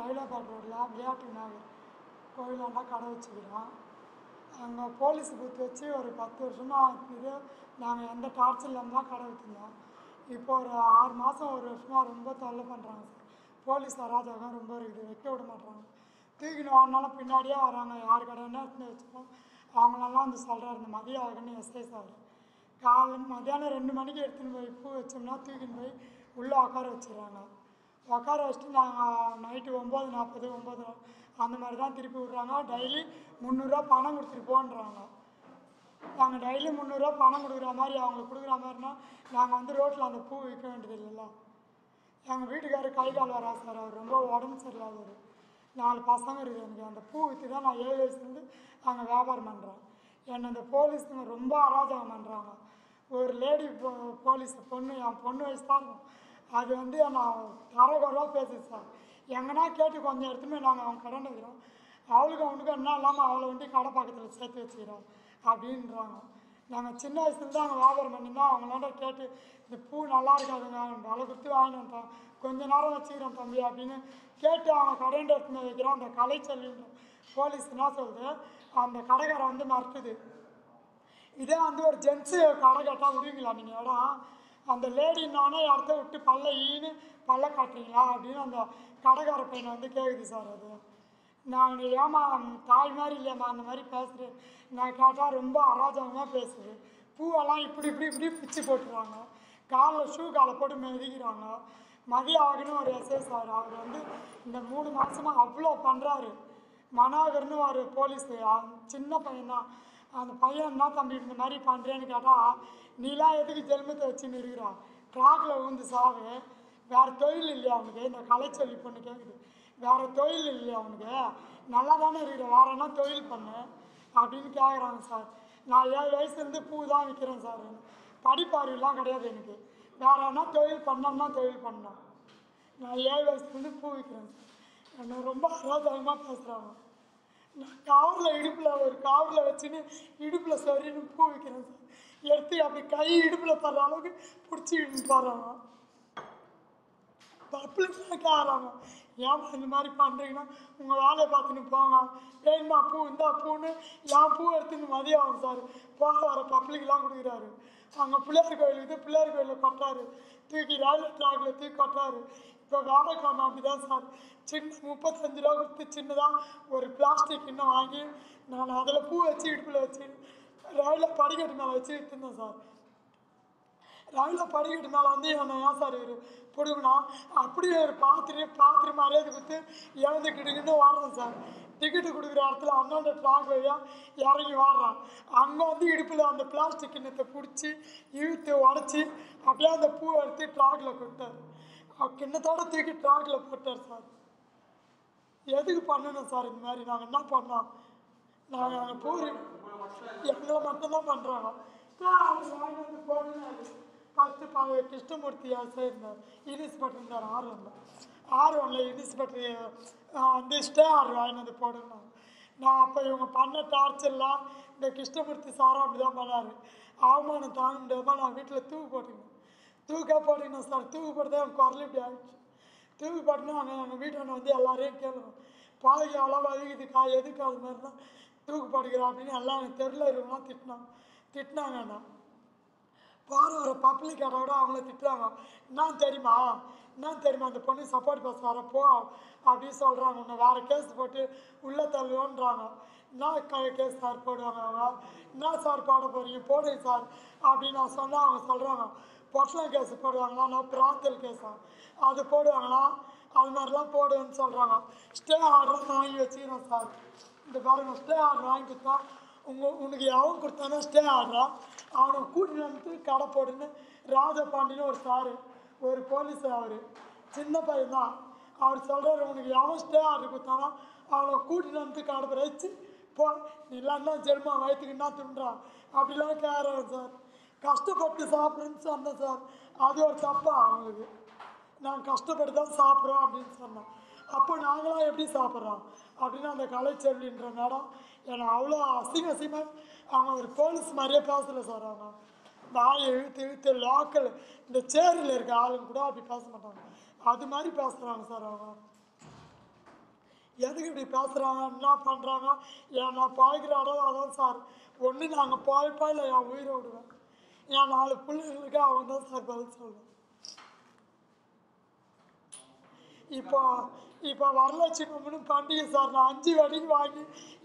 ரயில்வேபேட் ரோட்டில் விளையாட்டு விநாயகர் கோயிலாண்டா கடை வச்சுக்கிறோம் அங்கே போலீஸ் பூத்து வச்சு ஒரு பத்து வருஷமாக இது நாங்கள் எந்த டார்ச்சர் இல்லாமல் தான் கடை வச்சுருந்தோம். இப்போ ஒரு ஆறு மாதம் ஒரு வருஷமாக ரொம்ப தொல்லை பண்ணுறாங்க சார். போலீஸ் அராஜகம் ரொம்ப இருக்குது வைக்க விட மாட்டாங்க தூக்கின்னு வாங்கினாலும் பின்னாடியே வராங்க. யார் கடைன்னு எடுத்துன்னு வச்சுப்போம் அவங்களெல்லாம் வந்து சொல்கிறாரு இந்த மதியம் ஆகுன்னு எஸ்ஐ சார் காலம் மதியானம் ரெண்டு மணிக்கு எடுத்துன்னு போய் பூ வச்சோம்னா தூக்கின்னு போய் உள்ளே உட்கார வச்சிடுறாங்க. உட்கார வச்சுட்டு நாங்கள் நைட்டு ஒம்பது நாற்பது ஒம்பது அந்த மாதிரி தான் திருப்பி விட்றாங்க. டெய்லி முந்நூறுரூவா பணம் கொடுத்துட்டு போன்றாங்க. நாங்கள் டெய்லி முந்நூறுரூவா பணம் கொடுக்குற மாதிரி அவங்களுக்கு கொடுக்குற மாதிரினா நாங்கள் வந்து ரோட்டில் அந்த பூ விற்க வேண்டியது இல்லைல்ல. எங்கள் வீட்டுக்காரர் கை கால் வரா சார். அவர் ரொம்ப உடம்பு சரியில்லாதவர். நாலு பசங்க இருக்குது எனக்கு. அந்த பூ விற்று தான் நான் ஏழு வயசுலேருந்து அங்கே வியாபாரம் பண்ணுறேன் என்னை இந்த போலீஸுங்க ரொம்ப அராஜகம் பண்ணுறாங்க ஒரு லேடி போ போலீஸ் பொண்ணு என் பொண்ணு வயசு தான் இருக்கும். அது வந்து நான் தரகுறவாக பேசுது சார். எங்கன்னா கேட்டு கொஞ்சம் எடுத்துமே நாங்கள் அவன் கடன் வைக்கிறோம். அவளுக்கு அவனுக்கும் என்ன இல்லாமல் அவளை வந்து கடை பக்கத்தில் சேர்த்து வச்சுக்கிறோம் அப்படின்றாங்க. நாங்கள் சின்ன வயசுலேருந்து அவங்க வியாபாரம் பண்ணியிருந்தோம். அவங்களாண்ட கேட்டு இந்த பூ நல்லா இருக்காதுங்க விலை கொடுத்து வாங்கினோம் வந்துட்டோம் கொஞ்ச நேரம் வச்சுக்கிறோம் தம்பி அப்படின்னு கேட்டு அவங்க கடைண்ட எடுத்துன்னு வைக்கிறோம். அந்த கலைச்செல்வின்ற போலீஸ் என்ன சொல்லுது அந்த கடைக்காரன் வந்து மறுத்துது இதே வந்து ஒரு ஜென்ஸு கடை கேட்டால் விடுவீங்களா நீங்கள் இடம்? அந்த லேடினானே இடத்த விட்டு பல்ல ஈன்னு பல்ல காட்டுறீங்களா அப்படின்னு அந்த கடைக்கார பையனை வந்து கேட்குது சார் அது. நான் ஏமா தாய் மாதிரி இல்லைம்மா அந்த மாதிரி பேசுகிறேன் நான் கேட்டால் ரொம்ப அராஜகமாக பேசுது. பூவெல்லாம் இப்படி இப்படி இப்படி பிச்சு போட்டுருவாங்க காலில் ஷூ காலை போட்டு மெதிக்கிறாங்க. மதியம் ஆகுன்னு ஒரு எஸ்ஐ சார். அவர் வந்து இந்த மூணு மாதமாக அவ்வளோ பண்ணுறாரு மனோகர்னு ஒரு போலீஸு சின்ன பையன்தான். அந்த பையன் என்ன தம்பி இந்த மாதிரி பண்ணுறேன்னு கேட்டால் நீலாம் எதுக்கு ஜென்மத்தை வச்சுன்னு இருக்கிறா ட்ராக்கில் விழுந்து சாவு. வேறு தொழில் இல்லையா அவனுக்கு? இந்த கலைச்சொல்லி பொண்ணு கேட்குது வேறு தொழில் இல்லையா அவனுக்கு? நல்லா தானே இருக்கிற வேறு என்ன தொழில் பண்ணு? அப்படின்னு கேட்குறாங்க சார். நான் ஏழு வயசுலேருந்து பூ தான் விற்கிறேன் சார். படிப்பறிவுலாம் கிடையாது எனக்கு. வேறு என்ன தொழில் பண்ணோம்னா தொழில் பண்ணோம் நான் ஏழு வயசுலேருந்து பூ விற்கிறேன் சார். என்னை ரொம்ப அராஜகமாக பேசுகிறாங்க நான் காரில் இடுப்பில் ஒரு காரில் வச்சுன்னு இடுப்பில் சரின்னு பூ வைக்கிறேன் சார். எடுத்து அப்படி கை இடுப்பில் தர்ற அளவுக்கு பிடிச்சி தர்றாங்க பப்ளிக்லாம் கேட்குறாங்க ஏன் இந்த மாதிரி பண்ணுறீங்கன்னா உங்கள் வேலையை பார்த்துன்னு போங்க. வேணுமா பூ இந்தா பூன்னு என் பூ எடுத்துன்னு மதியம் ஆகும் சார். போக வர பப்ளிக்லாம் கொடுக்குறாரு. அங்கே பிள்ளையார் கோயில் இது பிள்ளையார் கோயிலில் கொட்டாரு தூக்கி ரயில்வே ட்ராக்ல தூக்கி கொட்டாரு இப்போ வேலைக்காம அப்படி தான் சார். சின்ன முப்பத்தஞ்சு ரூபா கொடுத்து சின்னதாக ஒரு பிளாஸ்டிக் இன்னும் வாங்கி நான் அதில் பூ வச்சு இடுப்பில் வச்சு ரயிலில் படிக்கட்டு மேலே வச்சு எடுத்துருந்தேன் சார். ரயிலில் படிக்கட்டு மேலே வந்து என்னை ஏன் சார் இவர் பிடுங்கினா அப்படியே ஒரு பாத்திரி பார்த்துட்டு மரியாதை கொடுத்து இழந்துக்கிட்டுக்கிட்டு வாடுறேன் சார். டிக்கெட்டு கொடுக்குற இடத்துல அண்ணாண்ட ட்ராக் வழியாக இறங்கி வாடுறான் அங்கே வந்து இடுப்பில் அந்த பிளாஸ்டிக் கிண்ணத்தை பிடிச்சி இழுத்து உடச்சி அப்படியே அந்த பூவை எடுத்து ட்ராகில் கொடுத்தாரு. கிண்ணத்தோட தூக்கி ட்ராக்கில் போட்டார் சார். எதுக்கு பண்ணணும் சார் இந்த மாதிரி? நாங்கள் என்ன பண்ணோம்? நாங்கள் அங்கே பூரி எங்களை மட்டும்தான் பண்ணுறாங்க வந்து போடுனாரு ஃபஸ்ட்டு பா கிருஷ்ணமூர்த்தி இருந்தார்? இன்ஸ்பெக்டர் இருந்தார் ஆறு ஒன்று ஆறு ஒன்றில் இன்ஸ்பெக்டர் வந்து ஸ்டே ஆர்டர் வாங்கிட்டு வந்து போடணும். நான் அப்போ இவங்க பண்ண டார்ச்சர்லாம் இந்த கிருஷ்ணமூர்த்தி சாரும் அப்படி தான் பண்ணார். அவமானம் தாங்க முடியாமல் நான் வீட்டில் தூக்கு போட்டுக்கணும் தூக்கா போட்டுக்கணும் சார் தூக்கு போட்டு தான் குரல் இப்படி ஆகிடுச்சு தூக்கி போட்டுனா அங்கே எங்கள் வீட்டாண்ட வந்து எல்லாரையும் கேளுங்க பாதைக்கு அவ்வளோ வலிக்குதுக்கா எதுக்கு அது மாதிரி தான் தூக்கு அப்படின்னு எல்லாம் எனக்கு தெருல திட்டினாங்க திட்டினாங்கண்ணா போகிற ஒரு பப்ளிக் விட அவங்கள திட்டுறாங்க என்ன தெரியுமா என்ன தெரியுமா அந்த பொண்ணு சப்போர்ட் பஸ் வர போ அப்படின்னு சொல்கிறாங்க உன்னை வேறு கேஸ் போட்டு உள்ளே தள்ளுவோன்றாங்க என்ன க கேஸ் சார் போடுவாங்க அவங்க என்ன சார் பாட போகிறீங்க போடுங்க சார் அப்படின்னு நான் சொன்னால் அவங்க சொல்கிறாங்க பொட்டலை கேஸ் போடுவாங்களா? நான் பிராத்தல் கேஸா? அது போடுவாங்களா? அது மாதிரிலாம் போடுன்னு சொல்கிறாங்க ஸ்டே ஆர்டர் வாங்கி வச்சுக்கிறேன் சார் இந்த பாருங்க ஸ்டே ஆர்டர் வாங்கி கொடுத்தா உங்கள் உனக்கு எவன் கொடுத்தானோ ஸ்டே ஆடுறா அவனை கூட்டிட்டு வந்து கடை போடுன்னு ராஜபாண்டின்னு ஒரு சாரு ஒரு போலீஸ் அவர் சின்ன பையன் தான். அவர் சொல்கிறார் உனக்கு எவன் ஸ்டே ஆர்டர் கொடுத்தானோ? அவனை கூட்டிட்டு வந்து கடை போட வச்சு போ நீ இல்லைன்னா ஜென்மா வயிற்றுக்கு என்ன துன்றான் அப்படிலாம் கேட்குறாரு சார் கஷ்டப்பட்டு சாப்பிட்றேன்னு சொன்னேன் சார். அது ஒரு தப்பாக அவங்களுக்கு நான் கஷ்டப்பட்டு தான் சாப்பிட்றோம் அப்படின்னு சொன்னேன். அப்போ நாங்களாம் எப்படி சாப்பிட்றோம்? அப்படின்னு அந்த கலைச்செல்வின்ற மேடம் என்னை அவ்வளோ அசிங்க அசிங்கமாக அவங்க ஒரு போலீஸ் மாதிரியே பேசலை சார் அவங்க. வாயை இழுத்து இழுத்து லோக்கல் இந்த சேரில் இருக்க ஆளுங்க கூட அப்படி பேச மாட்டாங்க. அது மாதிரி பேசுகிறாங்க சார் அவங்க. எதுக்கு இப்படி பேசுகிறாங்க என்ன பண்ணுறாங்க ஏன் நான் பாய்க்கிற இடம் அதான் சார் ஒன்று நாங்கள் பாய்ப்பா இல்லை என் உயிரை விடுவேன். என் நாலு பிள்ளைங்களுக்கு அவங்க தான் சார் பதில் சொல்லணும். இப்போ இப்போ வரலட்சுமின்னு பண்டிகை சார் நான் அஞ்சு வடிக்கு வாங்கி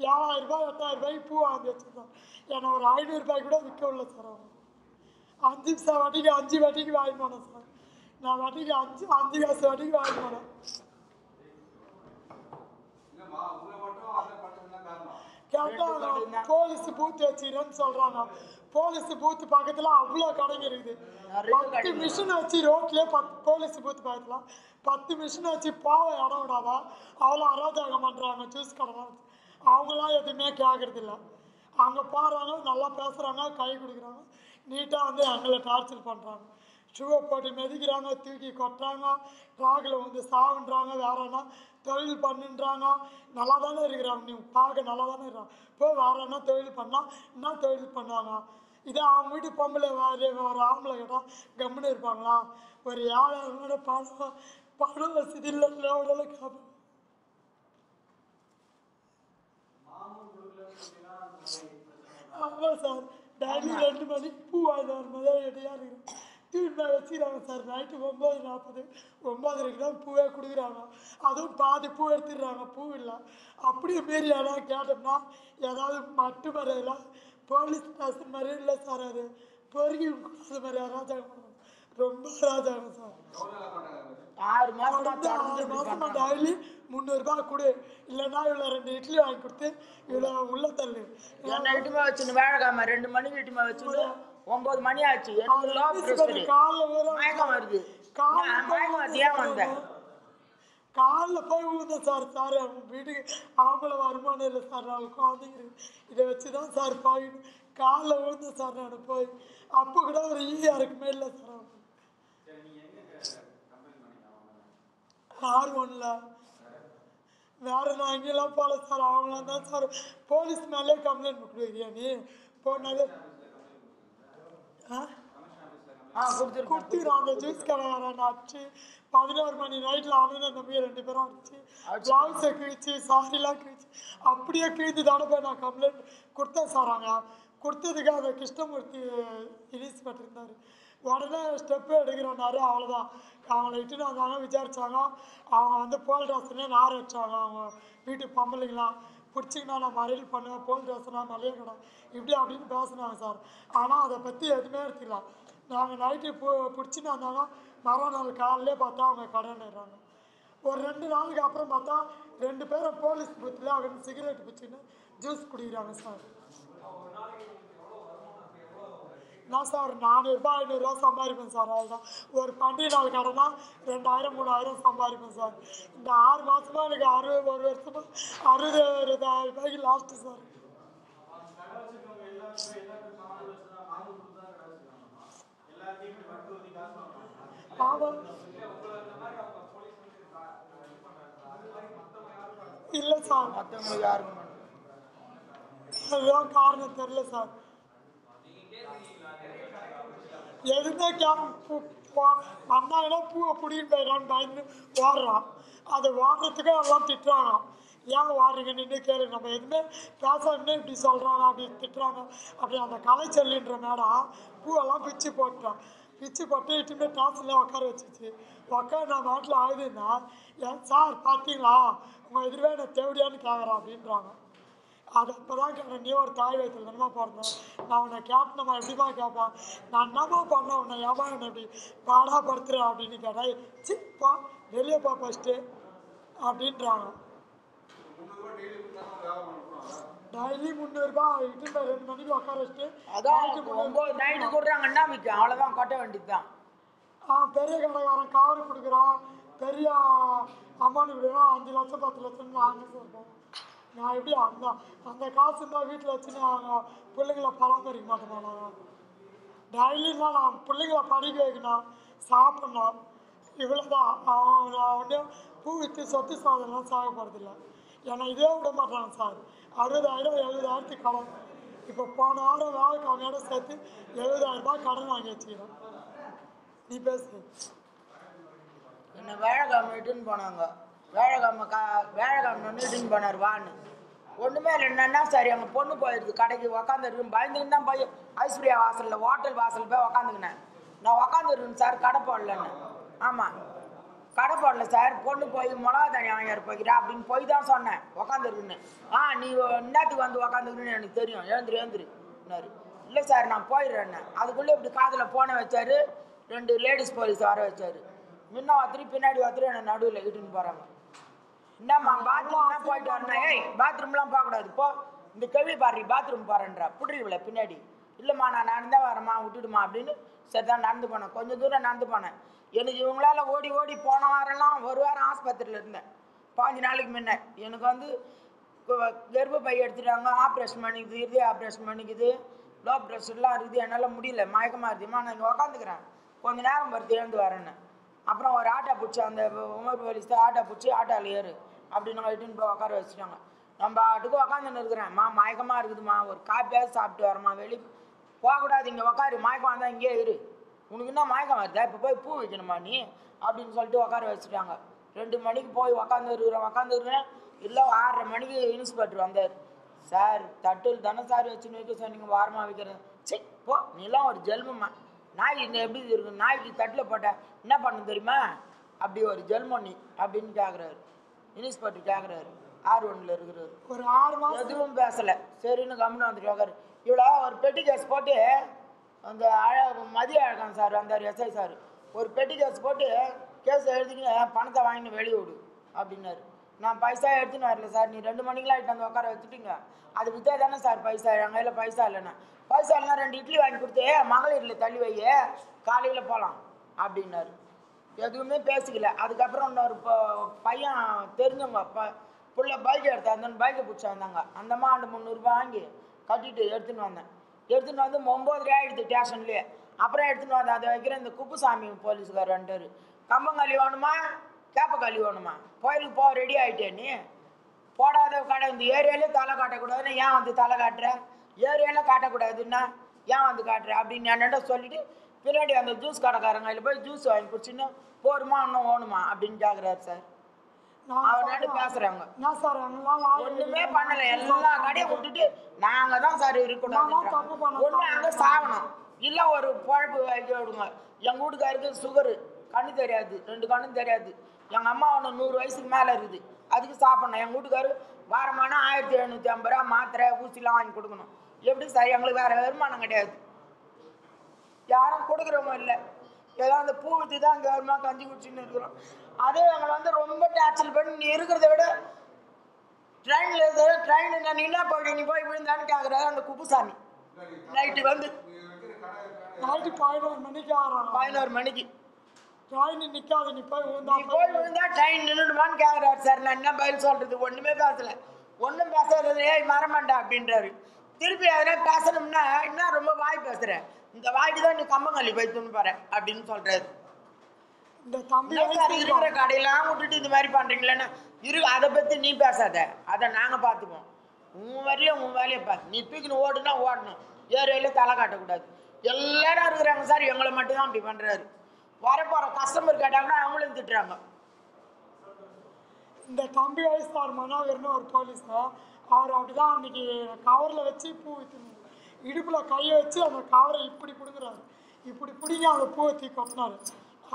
ஏழாயிரம் ரூபாய் எட்டாயிரம் ரூபாய்க்கு பூ வாங்கி வச்சுருந்தேன். ஏன்னா ஒரு ஐநூறுரூபாய் கூட விற்க உள்ள சார் அவங்க அஞ்சு சார் வட்டிக்கு அஞ்சு வட்டிக்கு வாங்கி போனேன் சார். நான் வட்டிக்கு அஞ்சு அஞ்சு காசு வட்டிக்கு வாங்கி போனேன் இல்லம்மா உங்களை மட்டும் அதை பண்ணதுதான் கேட்டாங்க போலீஸ் பூத் வச்சிருன்னு சொல்றாங்க போலீஸ் பூத் பக்கத்துல அவ்வளோ கடைங்க இருக்குது. பத்து மிஷின் வச்சு ரோட்லயே பத்து போலீஸ் பூத் பக்கத்துல. பத்து மிஷின் வச்சு பாவம் இடம் விடாதா? அவ்வளோ அராஜகம் பண்றாங்க ஜூஸ் கடைலாம் அவங்களாம் எதுவுமே கேட்கறது இல்ல அங்கே போகிறாங்க நல்லா பேசுகிறாங்க கை கொடுக்குறாங்க. நீட்டாக வந்து எங்களை டார்ச்சர் பண்ணுறாங்க ஷூவை போட்டு மிதிக்கிறாங்க தூக்கி கொட்டுறாங்க. ராகில் வந்து சாவுன்றாங்க வேற என்ன? தொழில் பண்ணுன்றாங்க நல்லா தானே இருக்கிறாங்க நீ பார்க்க நல்லா தானே இருக்கிறாங்க இப்போ வேற என்ன தொழில் பண்ணால் என்ன தொழில் பண்ணுவாங்க இதே அவங்க வீட்டு பொம்பளை வேறு ஒரு ஆம்பளை கேட்டால் கம்முன்னு இருப்பாங்களா? ஒரு ஏழாயிரம் பணம் பண வசதி இல்லை உடலை கேட்போம் ஆமாம் சார். டெய்லி ரெண்டு மணிக்கு பூ வாங்கிட்டு வரும்போது ரெடியாக இருக்கிறேன் தூய்மை வச்சுக்கிறாங்க சார். நைட்டு ஒம்பது நாற்பது ஒம்பதரைக்கு தான் பூவே கொடுக்குறாங்க. அதுவும் பாதி பூ எடுத்துடுறாங்க. பூ இல்லை. அப்படியே மீறி யாராவது கேட்டோம்னா ஏதாவது மட்டு மறையில போலீஸ் ஸ்டேஷன் மாதிரி இல்லை சார் அது. பொறுக்கி அது மாதிரி அராஜகம் பண்ணுவாங்க ரொம்ப அராஜகம் சார். ஆறு தொடர்ந்து ஆறு பண்றாங்க. டெய்லி முந்நூறுரூபா கொடு. இல்லைன்னா இவ்வளோ ரெண்டு இட்லி வாங்கி கொடுத்து இவ்வளோ உள்ள தள்ளு. என்ன இட்டுமே வச்சுன்னு வேலைக்காம ரெண்டு மணிக்கு இட்டுமே வச்சுட்டு ஒன்பது மணி ஆச்சு. மயக்கம் வருது. மயக்கம் வருது ஏன் வந்தேன் காலைல போய் விழுந்தேன் சார். சார் அவங்க வீட்டுக்கு ஆம்பளை வருமானம் இல்லை சார். நாலு குழந்தைங்க. இதை வச்சு தான் சார் பாயின்னு காலைல விழுந்தேன் சார் நான் போய். அப்போ கூட ஒரு ஈயா இருக்குமே இல்லை சார். அவங்க ஒன்றில் வேற நான் எங்கெல்லாம் போகல சார். அவங்களாம் தான் சார். போலீஸ் மேலே கம்ப்ளைண்ட் கொடுக்குறியா நீ? போனாலே அந்த ஜூஸ் கடைக்காரன் அடிச்சு பதினோரு மணி நைட்டில் அண்ணன் தம்பி ரெண்டு பேரும் அடிச்சு பிளவுஸை கிழிச்சு சாரிலாம் கிழிச்சு அப்படியே கிழிந்து தானே போய் நான் கம்ப்ளைண்ட் கொடுத்தேன் சார் அங்கே. கொடுத்ததுக்கு அந்த கிருஷ்ணமூர்த்தி இன்ஸ்பெக்டர் இருந்தார். உடனே ஸ்டெப்பு எடுக்கிறோன்னாரு அவ்வளோதான் அவங்கள இட்டுன்னு வந்தாங்க விசாரிச்சாங்க. அவங்க வந்து போல் ட்ரெஸ்னே நார வச்சாங்க அவங்க வீட்டு பொம்பளைங்களாம். பிடிச்சிங்கன்னா நான் மறியல் பண்ணுவேன் போல் ட்ரெஸ்னா மளிகை கடை. இப்படி அப்படின்னு பேசினாங்க சார். ஆனால் அதை பற்றி எதுவுமே எடுத்துக்கலாம் நாங்கள் நைட்டு பு பிடிச்சின்னு வந்தாங்க. மறுநாள் காலையிலே பார்த்தா அவங்க கடன்றாங்க ஒரு ரெண்டு நாளுக்கு அப்புறம் பார்த்தா ரெண்டு பேரும் போலீஸ் பூத்தில் அவங்க சிகரெட் பிடிச்சின்னு ஜூஸ் குடிக்கிறாங்க சார். நான் சார் நானூறுபா ஐநூறுரூவா சம்பாதிப்பேன் சார் அவ்வளோதான் ஒரு பண்டிகை நாள் கடைனா ரெண்டாயிரம் மூணாயிரம் சம்பாதிப்பேன் சார். இந்த ஆறு மாதமாக எனக்கு அறுபது ஒரு வருஷமா அறுபது இருபதாயிரம் ரூபாய்க்கு லாஸ்ட்டு சார். ஆமாம். இல்லை சார். மற்றவங்களுக்கு யாருக்கும். அதுதான் காரணம் தெரில சார். எதுவுமே கேட்க பூவை பிடிக்கிட்டு போயிடலான்னு பயந்து ஓடுறான். அதை ஓடுறதுக்கு எல்லாம் திட்டுறாங்க. ஏன் வாடுறீங்க? நின்று கேளு நம்ம எதுவுமே பேசாமலே இப்படி சொல்கிறாங்க அப்படி திட்டுறாங்க. அப்படி அந்த கலை செல்லுன்ற மேடம் பூவெல்லாம் பிச்சு போட்டோம் பிச்சு போட்டு இட்டுமே டாஸ்ல உட்கார வச்சிச்சு. உட்கார நான் நாட்டில் ஆகுதுன்னா ஏன் சார் பார்த்தீங்களா? உங்கள் எதிர்வே நான் தேவடியான்னு கேட்குறேன் அப்படின்றாங்க. அது அப்போ தான் கேட்டேன் நீ ஒரு தாய் வயிற்றுல தானமா பிறந்தேன் நான் உன்னை கேட்டனம்மா எப்படிமா கேட்பேன்? நான் என்னம்மா பண்ணேன் உன்னை ஏமா என்னை இப்படி பாடாப்படுத்துறேன் அப்படின்னு கேட்டேன் சிப்பா வெளியே போ ஃபஸ்ட்டு அப்படின்றாங்க. டெய்லி முந்நூறுபா இட்டு ரெண்டு மணிக்கு உட்கார வச்சுட்டு அதான் ஒன்பது நைட்டு கொடுறாங்கன்னா விற்கும் அவ்வளோதான் கொட்ட வேண்டியதுதான். ஆ பெரிய கடைக்காரன் கார் கொடுக்குறான் பெரிய அமௌண்ட் கொடுக்குறான் அஞ்சு லட்சம் பத்து லட்சம் வாங்கி சொல்கிறேன் நான் எப்படி அந்த அந்த காசு இருந்தால் வீட்டில் வச்சு நான் பிள்ளைங்கள பராமரிக்க மாட்டேன் நான். டெய்லிலாம் நான் பிள்ளைங்கள படிக்க வைக்கணும் சாப்பிட்ணும். இவ்வளோதான் அவன் நான் பூ விற்று சொத்து சாதனம்லாம் சாக ஏன்னா என்னை இதே விட மாட்டான் சார். அறுபதாயிரம் எழுபதாயிரத்துக்கு கடன். இப்போ போன வாரம் வேலைக்கு கம்மியோட சேர்த்து எழுபதாயிரம் ரூபாய் கடன் வாங்கி வச்சுக்கிறேன். நீ பேசு. என்னை வேலை இட்டுன்னு போனாங்க. வேழகாம கா வேழகாம ஒன்று போனார் வான்னு ஒன்றுமே இல்லை என்னன்னா சரி அங்கே பொண்ணு போயிடுது கடைக்கு உக்காந்துருக்கு பயந்துக்கிட்டு தான் போய் ஐஸ்வர்யா வாசலில் ஹோட்டல் வாசல் போய் உக்காந்துக்கினேன். நான் உக்காந்துருக்கேன் சார் கடை போடலன்னு. ஆமாம் கடை போடல சார் பொண்ணு போய் மிளகா தண்ணி வாங்கிட்டு போய்க்கிறா அப்படின்னு போய் தான் சொன்னேன் உக்காந்துருக்குன்னு. ஆ நீ இன்னத்துக்கு வந்து உக்காந்துருக்குன்னு எனக்கு தெரியும் எழுந்துரு எழுந்துருன்னாரு இல்லை சார் நான் போயிடுறேன்னு. அதுக்குள்ளே இப்படி காதில் போனை வச்சாரு ரெண்டு லேடிஸ் போலீஸ் வர வச்சாரு. முன்ன ஒருத்தர் பின்னாடி ஒருத்தர் என்னை நடுவில் இட்டுன்னு போகிறாங்க என்னம்மா பாத்ரூம்லாம் போயிட்டு வரணும். ஏய் பாத்ரூம்லாம் போகக்கூடாது. போ. இந்த கேள்வி பாரு பாத்ரூம் போகிறேன்றா புடுறிவில பின்னாடி. இல்லைம்மா நான் நடந்தா வரமா விட்டுடுமா அப்படின்னு சரி தான் நடந்து போனேன். கொஞ்சம் தூரம் நடந்து போனேன். எனக்கு இவங்களால ஓடி ஓடி போன வாரம்லாம் ஒரு வாரம் ஆஸ்பத்திரியில் இருந்தேன். பாஞ்சு நாளைக்கு முன்ன. எனக்கு வந்து கர்ப்பப்பை எடுத்துட்டாங்க. ஆப்ரேஷன் பண்ணிக்குது இறுதி ஆப்ரேஷன் பண்ணிக்குது. லோ ப்ரெஷர்லாம் இருக்குது. என்னால் முடியல. மயக்கமாக இருக்குமா நான் இங்கே உக்காந்துக்கிறேன். கொஞ்ச நேரம் பொறுத்து எழுந்து வரேன்னு. அப்புறம் ஒரு ஆட்டோ பிடிச்சி அந்த உமர் போலீஸ் ஆட்டோ பிடிச்சி ஆட்டோவில் ஏறு. அப்படின்னு இட்டுன்னு போய் உட்கார வச்சுட்டாங்க. நம்ம ஆட்டுக்கு உக்காந்துன்னு இருக்கிறேன்மா மயக்கமாக இருக்குதுமா ஒரு காப்பியாவது சாப்பிட்டு வரமா வெளியே போகக்கூடாது. இங்கே உக்காரு. மயக்கம் வந்தால் இங்கேயே இரு. உனக்கு என்ன மயக்கம் வருதா? இப்போ போய் பூ வைக்கணுமா நீ? அப்படின்னு சொல்லிட்டு உட்கார வச்சுட்டாங்க. ரெண்டு மணிக்கு போய் உக்காந்து இருக்கிறேன். உக்காந்து இருக்கிறேன். இல்லை ஆறரை மணிக்கு இன்ஸ்பெக்டர் வந்தார். சார் தட்டில் தானே சார் வச்சுன்னு வைக்க சொன்னீங்க. வாரமாக வைக்கிறேன். சரி போ. நீலாம் ஒரு ஜெல்மம்மா. நாய் இந்த எப்படி இருக்கு? நாய்க்கு தட்டில் போட்ட என்ன பண்ணு தெரியுமா? அப்படி ஒரு ஜெல்மம் நீ அப்படின்னு கேட்குறாரு இன்ஸ்பெக்டர் கேட்குறாரு ஆர் ஒன்ல இருக்கிறாரு. ஒரு ஆறு மாதம் எதுவும் பேசலை. சரின்னு கம்முன்னு வந்துட்டு உக்காரு இவ்வளோ ஒரு பெட்டி கேஸ் போட்டு அந்த அழ மதிய அழகான் சார் வந்தார் எஸ்ஐ சார். ஒரு பெட்டி கேஸ் போட்டு கேஸ் எழுதிக்கின்னு பணத்தை வாங்கின்னு வெளியே விடு அப்படின்னாரு. நான் பைசா எடுத்துன்னு வரல சார். நீ ரெண்டு மணிக்கெலாம் இட்டு வந்து உட்கார வச்சுட்டீங்க. அது வித்தா தானே சார் பைசா? என் கையில் பைசா இல்லைண்ணா பைசா இல்லைன்னா ரெண்டு இட்லி வாங்கி கொடுத்து மகளிரில் தள்ளி வை காலையில் போகலாம் அப்படின்னாரு. எதுவுமே பேசிக்கல. அதுக்கப்புறம் இன்னொரு ப- பையன் தெரிஞ்சவங்க ப புள்ள பைக் எடுத்தேன் அந்த பைக்கை பிடிச்சி வந்தாங்க. அந்த மாண்டு முந்நூறுரூபா வாங்கி கட்டிட்டு எடுத்துன்னு வந்தேன். எடுத்துன்னு வந்து ஒம்போதரை ஆகிடுது ஸ்டேஷன்லேயே அப்புறம் எடுத்துன்னு வந்தேன் அதை வைக்கிற இந்த குப்புசாமி போலீஸுக்கார் வந்துட்டாரு கம்பங்களி வேணுமா? கேப்பக்களி வேணுமா? கோயிலுக்கு போக ரெடி ஆகிட்டே நீ. போடாத கடை இந்த ஏரியாலே தலை காட்டக்கூடாதுன்னு ஏன் வந்து தலை காட்டுற? ஏரியாவில் காட்டக்கூடாதுன்னா ஏன் வந்து காட்டுற? அப்படின்னு என்னட்ட சொல்லிட்டு பின்னாடி அந்த ஜூஸ் கடைக்காரங்க அதில் போய் ஜூஸ் வாங்கி குடிச்சுன்னு போருமா இன்னும் ஓணுமா? அப்படின்னு கேட்குறாரு சார் நான் அவர் நாட்டு பேசுகிறாங்க என்ன சார் அங்கெல்லாம் வாய் ஒண்ணுமே பண்ணல. எல்லா கடையும் விட்டுட்டு நாங்க தான் சார். இருக்கக்கூடாது ஒண்ணு அங்க சாகணும் இல்ல ஒரு பழப்பு வைக்க விடுங்க. எங்க வீட்டுக்காருக்கு சுகரு கண்ணு தெரியாது. ரெண்டு கண்ணும் தெரியாது. எங்க அம்மா ஒன்று நூறு வயசுக்கு மேல இருக்குது. அதுக்கு சாப்பிடணும். எங்க வீட்டுக்காரு வாரமான ஆயிரத்தி எழுநூத்தி ஐம்பது ரூபா மாத்திரை ஊசிலாம் வாங்கி கொடுக்கணும். எப்படி சார்? எங்களுக்கு வேற வருமானம் கிடையாது. யாரும் கொடுக்குறவங்க இல்லை. ஏதோ அந்த பூ வித்து தான் கவர்மா கஞ்சி குடிச்சுன்னு இருக்கிறோம். அதே எங்களை வந்து ரொம்ப டார்ச்சர் பண்ணி நீ இருக்கிறத விட ட்ரெயினில் இருக்கிற ட்ரெயின் நான் என்ன போயிடு நீ போய் விழுந்தான்னு கேட்குறாரு அந்த குப்புசாமி. நைட்டு வந்து நைட்டு பதினோரு மணிக்கு ஆகிறாங்க பதினோரு மணிக்கு. ட்ரெயின் நிற்காது நீ போய் விழுந்தா போய் விழுந்தா ட்ரெயின் நின்றுடுமான்னு கேட்குறாரு சார். நான் என்ன பதில் சொல்றது? ஒன்றுமே பேசல. ஒன்றும் பேசாதது ஏய் மரமாண்டா அப்படின்றாரு. திருப்பி எதனா பேசணும்னா என்ன ரொம்ப வாய் பேசுற? இந்த வாய்க்கு தான் நீ கம்பங்கல்லி போய் துணி போற அப்படின்னு சொல்றாரு இந்த சார் இருக்கிற கடையெல்லாம் விட்டுட்டு இது மாதிரி பண்றீங்களேன்னு இரு அதை பத்தி நீ பேசாத. அதை நாங்க பார்த்துப்போம். உன் வரையில உன் வேலையை பாரு. நீ தூக்கின்னு ஓடுனா ஓடணும். ஏரியால தலை காட்டக்கூடாது. எல்லாரும் இருக்கிறாங்க சார். எங்களை மட்டும் தான் அப்படி பண்றாரு. வரப்போற கஸ்டமர் கேட்டாங்கன்னா அவங்களும் திட்டுறாங்க. இந்த தம்பி வயசுதார் மனோகர்னு ஒரு போலீஸ் அவர் அப்படிதான் அன்னைக்கு கவரில் வச்சு பூ விற்றுனார் இடுப்பில் கையை வச்சு அந்த கவரை இப்படி பிடுங்குறாரு. இப்படி பிடிங்கி அந்த பூவை தூக்கி கொட்டினாரு.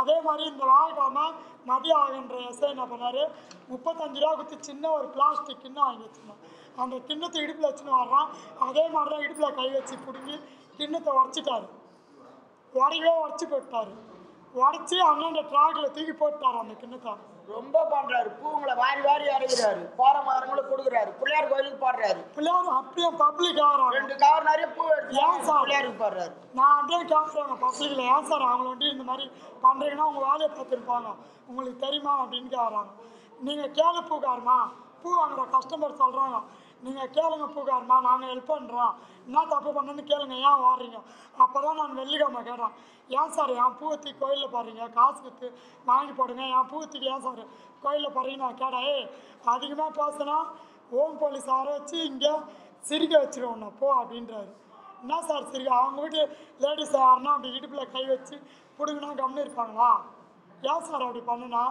அதே மாதிரி இந்த வாழைக்காம மதியம் ஆகின்ற எஸ்ஐ என்ன பண்ணாரு? முப்பத்தஞ்சு ரூபா கொடுத்து சின்ன ஒரு பிளாஸ்டிக் கிண்ணம் வாங்கி வச்சுருந்தோம் அந்த கிண்ணத்தை இடுப்பில் வச்சுன்னு வர்றான். அதே மாதிரி தான் இடுப்பில் கை வச்சு பிடுங்கி கிண்ணத்தை உடச்சிட்டாரு. உடையவே உடச்சி போட்டார் உடச்சி அண்ணன் ட்ராக்ல தூக்கி போட்டார் அந்த கிண்ணத்தை. ரொம்ப பண்றாரு பூங்களை வாரி வாரி இறங்குறாரு போற மரங்களுக்கு கொடுக்குறாரு. பிள்ளையார் கோயிலுக்கு போடுறாரு. பிள்ளையார் அப்படியே பப்ளிக் ஆகிறாங்க ரெண்டு கவர் நிறைய பூ எடுத்து ஏன் சார்? பிள்ளையாருக்கு போடுறாரு. நான் அப்படியே கேட்குறேங்க பப்ளிக்கில் ஏன் சார் அவங்கள வந்து இந்த மாதிரி பண்ணுறீங்கன்னா உங்கள் வேலையை பார்த்துருப்பாங்க உங்களுக்கு தெரியுமா அப்படின்னு கேட்குறாங்க நீங்கள் கேளு பூக்காரமா. பூ வாங்குற கஸ்டமர் சொல்கிறாங்க நீங்கள் கேளுங்க பூக்காரமா நாங்கள் ஹெல்ப் பண்ணுறோம் என்ன தப்பு பண்ணுன்னு கேளுங்க ஏன் வாடுறீங்க அப்போ தான் நான் வெள்ளிக்கிழமை கேட்டேன். ஏன் சார் என் பூத்தி கோயிலில் பாருங்க காசு கொடுத்து வாங்கி போடுங்க. என் பூத்திக்கு ஏன் சார் கோயிலில் பாருங்க நான் கேட்டேன். ஏ அதிகமாக பேசுனா ஓம் போலீஸ் ஆர வச்சு இங்கே சிரிக்க வச்சிருவோம் போ அப்படின்றாரு. என்ன சார் சிரிக்க? அவங்க வீட்டு லேடிஸ் யாருன்னா அப்படி இடுப்பில் கை வச்சு பிடுங்கினா கம்னு இருப்பாங்களா? ஏன் சார் அப்படி பண்ணுனா?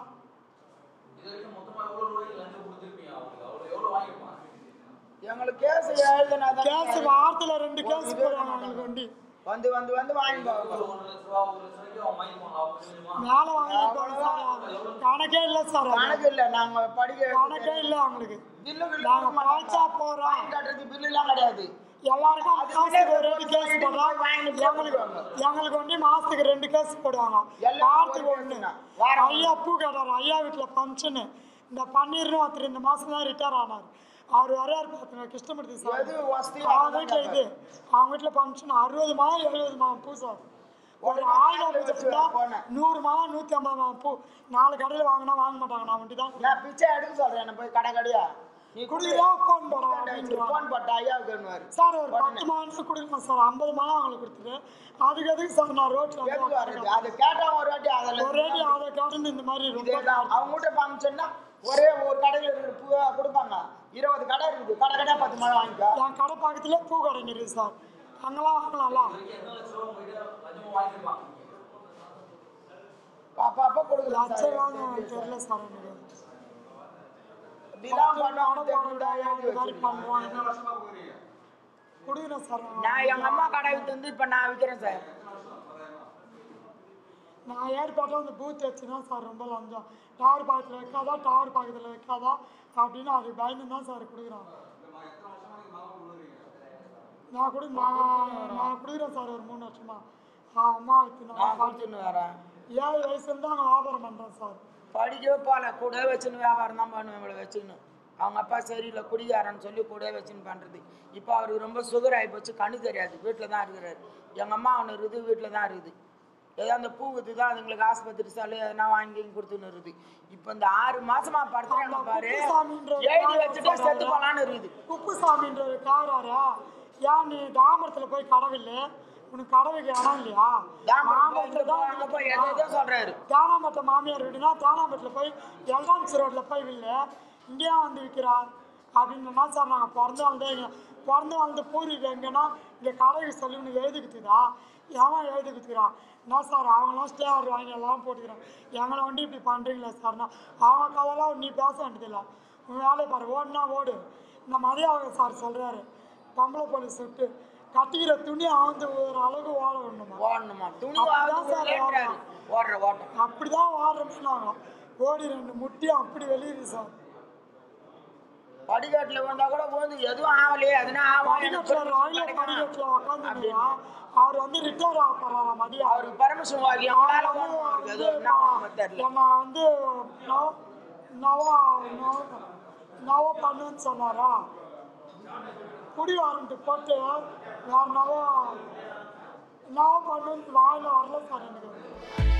எங்களுக்கு கேஸ் எழுதுனாதான் கேஸ் வாரத்தில் ரெண்டு கேஸ் அவங்களுக்கு வண்டி வந்து வந்து வந்து வாங்கிப்பாங்க மேலே வாங்கிருப்பாங்க சார். கணக்கே இல்லை சார். கணக்கு இல்ல. நாங்க படிக்க கணக்கே இல்லை அவங்களுக்கு. பில்லு நாங்க போறோம். கட்டுறது பில்லு எல்லாம் கிடையாது. எல்லாருக்கும் மாசத்துக்கு ரெண்டு கேஸ் போடுறாங்க எங்களுக்கு. எங்களுக்கு வந்து மாசத்துக்கு ரெண்டு கேஸ் போடுவாங்க. வாரத்துக்கு. வாரம். ஐயா பூ கேட்டார் ஐயா வீட்டில் ஃபங்க்ஷனு இந்த பன்னீர்னு ஒருத்தர் இந்த மாதம் தான் ரிட்டையர் ஆனார். பார்த்துங்க கிருஷ்ணமூர்த்தி சார் எது வசதி அவங்க வீட்டில் இது. அவங்க வீட்டில் ஃபங்க்ஷன் அறுபது மாதம் எழுபது மாதம் பூ சார். ஒரு ஆயிரம் வாங்கி பூ வச்சு வச்சுருந்தா போனேன். நூறு மாதம் நூற்றி ஐம்பது மாதம் பூ. நாலு கடையில் வாங்கினா வாங்க மாட்டாங்க. நான் வண்டி தான் நான் பிச்சை எடுக்க சொல்றேன். என்ன போய் கடை கடையா? குடிக்கிறா ஃபோன் போடா அப்படின்றாங்க. போன் போட்ட ஐயாவுக்கு சார் ஒரு பத்து மாதம் கொடுக்கலாம் சார். ஐம்பது மாதம் அவங்களுக்கு கொடுத்துட்டு. அதுக்கு எதுக்கு சார் நான் ரோட்டில் அது கேட்டா ஒரு வாட்டி அதில் ஒரு ரேடி அதை காட்டுன்னு இந்த மாதிரி ரொம்ப அவங்க கிட்ட ஃபங்க்ஷன்னா ஒரே ஒரு கடையில் பூவை கொடுப்பாங்க. இருபது கடை இருக்குது கடை கடையா பத்து மழை வாங்கிக்கோ. என் கடை பக்கத்துலேயே பூ கடைங்க இருக்குது சார். அங்கெல்லாம் வாங்கலாம்ல. அப்ப அப்ப கொடுக்கலாம் லட்சம் வாங்க தெரியல சார் எனக்கு. இப்படிலாம் கடை பண்ணா போடுறதா, இந்த மாதிரி பண்ணுறாங்க எத்தனை வருஷமா போகிறீங்க கொடுக்குறேன் சார் நான். எங்க அம்மா கடை வித்து வந்து இப்ப நான் விற்கிறேன் சார். நான் ஏற்பாட்டில் அந்த பூத் வச்சுதான் சார் ரொம்ப லஞ்சம். டவர் பக்கத்தில் வைக்காதா டவர் பக்கத்தில் வைக்காதா? அப்படின்னு அது பயந்து தான் சார் கொடுக்குறாங்க. நான் கொடு நான் கொடுக்குறேன் சார் ஒரு மூணு வருஷமா. அம்மா கொடுத்துன்னு வரேன் ஏழு வயசுலேருந்து அங்கே வியாபாரம் பண்ணுறேன் சார். படிக்கவே போகல. கூட வச்சுன்னு வியாபாரம் தான் பண்ணுவேன் இவளை வச்சுன்னு. அவங்க அப்பா சரியில்லை குடிகாரன்னு சொல்லி கூட வச்சுன்னு பண்ணுறது இப்போ அவருக்கு ரொம்ப சுகர் ஆகி போச்சு கண்ணு தெரியாது. வீட்டில் தான் இருக்கிறாரு. எங்கள் அம்மா அவனு இருக்குது வீட்டில் தான் இருக்குது. ஏதோ அந்த பூ வித்து தான் அதுங்களுக்கு ஆஸ்பத்திரி செலவு எதனா வாங்கி கொடுத்துன்னு இருக்குது இப்போ இந்த ஆறு மாசமா படுத்துறாங்க பாரு. எழுதி வச்சுட்டு. செத்து போலான்னு இருக்குது. குப்புசாமின்ற ஒரு காராரா ஏன் நீ தாமரத்தில் போய் கடவில்லை? உனக்கு கடவுக்கு இடம் இல்லையா? தானாம்பட்ட மாமியார் வீடுனா தானாம்பட்டில் போய் எல்டான்ஸ் ரோட்டில் போய் வில்ல. இங்கேயா வந்து விற்கிறா அப்படின்னா சார் நாங்கள் பிறந்து வந்தே இங்கே பிறந்து வந்த பூர்வீகம் எங்கன்னா இங்கே கடைக்கு சொல்லி உனக்கு எழுதி எவன் எழுதி கொடுத்துக்கிறான் என்ன சார் அவங்களாம் ஸ்டேர் வாங்கி எல்லாம் போட்டுக்கிறான் எங்களை வந்து இப்படி பண்ணுறீங்களா சார்னா அவங்க கதையெல்லாம் நீ பேச வேண்டியதில்லை. உன் வேலையை பாரு ஓடுனா ஓடு. இந்த மதியாக சார் சொல்கிறாரு பொம்பளை போலீஸ் விட்டு கட்டிக்கிற துணி அவந்து ஒரு அளவுக்கு ஓட விடணுமா ஓடணுமா? துணி அப்படிதான் சார் ஓடுற ஓட்டம் அப்படிதான் ஓடுறோமே நாங்கள் ஓடி ரெண்டு முட்டி அப்படி வெளியுது சார். படிக்கட்டில் வந்தா கூட வந்து எதுவும் ஆகலையே எதுனா ஆகும் அவர் வந்து ரிட்டையர் ஆக போறாரா மதியம் அவருக்கு ஆகுமோ தெரியல. என்னை வந்து நவ நவ பண்ணுன்னு சொன்னாரா? குடி வாரண்ட்டு போட்டு வேற நவ நவ பண்ணுன்னு வாயில வரல சார் எனக்கு.